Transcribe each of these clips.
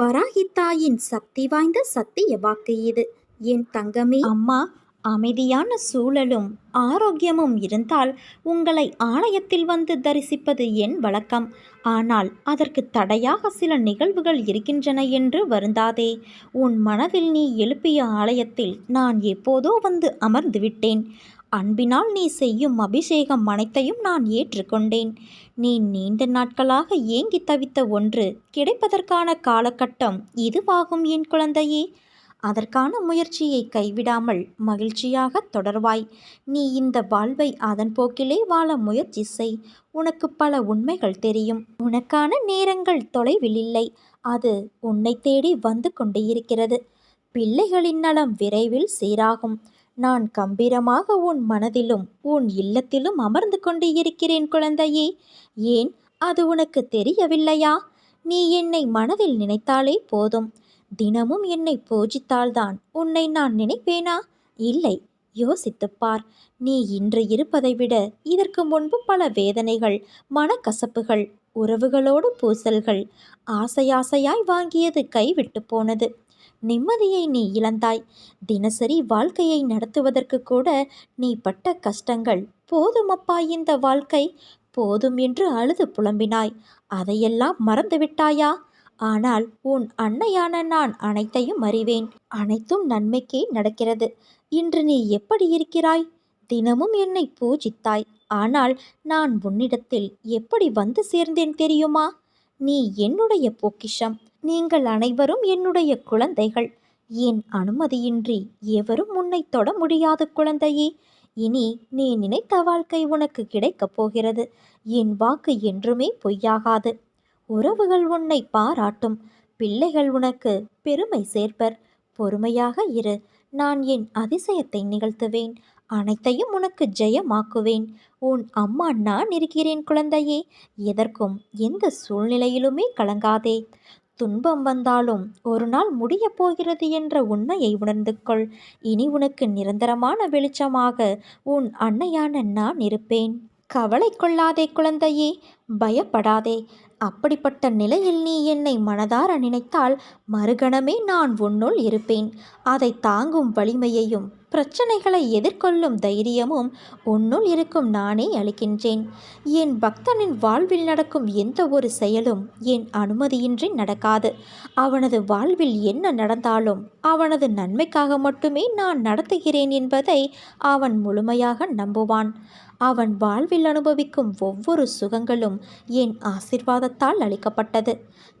வராகித்தாயின் சக்தி வாய்ந்த சத்திய வாக்கு இது. என் தங்கமே அம்மா அமைதியான சூழலும் ஆரோக்கியமும் இருந்தால் உங்களை ஆலயத்தில் வந்து தரிசிப்பது என் வழக்கம். ஆனால் அதற்கு தடையாக சில நிகழ்வுகள் இருக்கின்றன என்று வருந்தாதே. உன் மனதில் நீ எழுப்பிய ஆலயத்தில் நான் எப்போதோ வந்து அமர்ந்துவிட்டேன் அன்பினால் நீ செய்யும் அபிஷேகம் அனைத்தையும் நான் ஏற்றுக்கொண்டேன். நீ நீண்ட நாட்களாக ஏங்கி தவித்த ஒன்று கிடைப்பதற்கான காலகட்டம் இதுவாகும் என் குழந்தையே. அதற்கான முயற்சியை கைவிடாமல் மகிழ்ச்சியாக தொடர்வாய். நீ இந்த வாழ்வை அதன் போக்கிலே வாழ முயற்சி செய். உனக்கு பல உண்மைகள் தெரியும். உனக்கான நேரங்கள் தொலைவில் இல்லை. அது உன்னை தேடி வந்து கொண்டு இருக்கிறது. பிள்ளைகளின் நலம் விரைவில் சீராகும். நான் கம்பீரமாக உன் மனதிலும் உன் இல்லத்திலும் அமர்ந்து கொண்டு இருக்கிறேன் குழந்தையே. ஏன்? அது உனக்கு தெரியவில்லையா? நீ என்னை மனதில் நினைத்தாலே போதும். தினமும் என்னை பூஜித்தால்தான் உன்னை நான் நினைப்பேனா? இல்லை யோசித்துப் பார். நீ இன்று இருப்பதை விட இதற்கு முன்பு பல வேதனைகள் மனக்கசப்புகள் உறவுகளோடு பூசல்கள் ஆசையாசையாய் வாங்கியது கைவிட்டு போனது. நிம்மதியை நீ இழந்தாய். தினசரி வாழ்க்கையை நடத்துவதற்கு கூட நீ பட்ட கஷ்டங்கள் போதுமப்பா இந்த வாழ்க்கை. போதும் என்று அழுது புலம்பினாய். அதையெல்லாம் மறந்துவிட்டாயா ஆனால் உன் அன்னையான நான் அனைத்தையும் அறிவேன். அனைத்தும் நன்மைக்கே நடக்கிறது. இன்று நீ எப்படி இருக்கிறாய்? தினமும் என்னை பூஜித்தாய். ஆனால் நான் உன்னிடத்தில் எப்படி வந்து சேர்ந்தேன் தெரியுமா? நீ என்னுடைய பொக்கிஷம். நீங்கள் அனைவரும் என்னுடைய குழந்தைகள். என் அனுமதியின்றி எவரும் உன்னை தொட முடியாது குழந்தையே. இனி நீ நினைத்த வாழ்க்கை உனக்கு கிடைக்கப் போகிறது. என் வாக்கு என்றுமே பொய்யாகாது. உறவுகள் உன்னை பாராட்டும். பிள்ளைகள் உனக்கு பெருமை சேர்ப்பர். பொறுமையாக இரு. நான் என் அதிசயத்தை நிகழ்த்துவேன். அனைத்தையும் உனக்கு ஜெயமாக்குவேன். உன் அம்மா நான் இருக்கிறேன் குழந்தையே. எதற்கும் எந்த சூழ்நிலையிலுமே கலங்காதே. துன்பம் வந்தாலும் ஒரு நாள் முடியப் போகிறது என்ற உண்மையை உணர்ந்து கொள். இனி உனக்கு நிரந்தரமான வெளிச்சமாக உன் அன்னையான நான் இருப்பேன். கவலை கொள்ளாதே குழந்தையே. பயப்படாதே. அப்படிப்பட்ட நிலையில் நீ என்னை மனதார நினைத்தால் மறுகணமே நான் உன்னுள் இருப்பேன். அதை தாங்கும் வலிமையையும் பிரச்சனைகளை எதிர்கொள்ளும் தைரியமும் உன்னுள் இருக்கும் நானே அளிக்கின்றேன். என் பக்தனின் வாழ்வில் நடக்கும் எந்த ஒரு செயலும் என் அனுமதியின்றி நடக்காது. அவனது வாழ்வில் என்ன நடந்தாலும் அவனது நன்மைக்காக மட்டுமே நான் நடத்துகிறேன் என்பதை அவன் முழுமையாக நம்புவான். அவன் வாழ்வில் அனுபவிக்கும் ஒவ்வொரு சுகங்களும் என் ஆசிர்வாதத்தால் அளிக்கப்பட்டது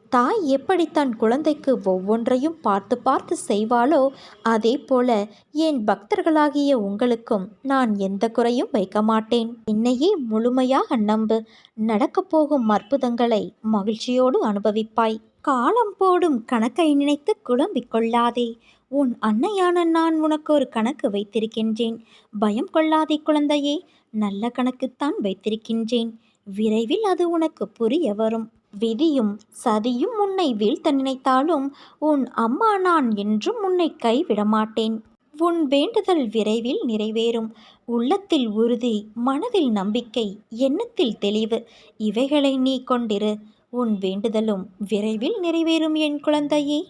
தாய் எப்படி தன் குழந்தைக்கு ஒவ்வொன்றையும் பார்த்து பார்த்து செய்வாளோ அதே போல என் பக்தர்களாகிய உங்களுக்கும் நான் எந்த குறையும் வைக்க மாட்டேன். என்னையே முழுமையாக நம்பு. நடக்கப் போகும் அற்புதங்களை மகிழ்ச்சியோடு அனுபவிப்பாய். காலம் போடும் கணக்கை நினைத்து குழம்பிக் கொள்ளாதே. உன் அன்னையான நான் உனக்கு ஒரு கணக்கு வைத்திருக்கின்றேன். பயம் கொள்ளாதே குழந்தையே. நல்ல கணக்குத்தான் வைத்திருக்கின்றேன். விரைவில் அது உனக்கு புரிய வரும். விதியும் சதியும் உன்னை வீழ்த்த நினைத்தாலும் உன் அம்மா நான் என்றும் உன்னை கைவிட மாட்டேன். உன் வேண்டுதல் விரைவில் நிறைவேறும். உள்ளத்தில் உறுதி மனதில் நம்பிக்கை எண்ணத்தில் தெளிவு இவைகளை நீ கொண்டிரு. உன் வேண்டுதலும் விரைவில் நிறைவேறும் என் குழந்தையே.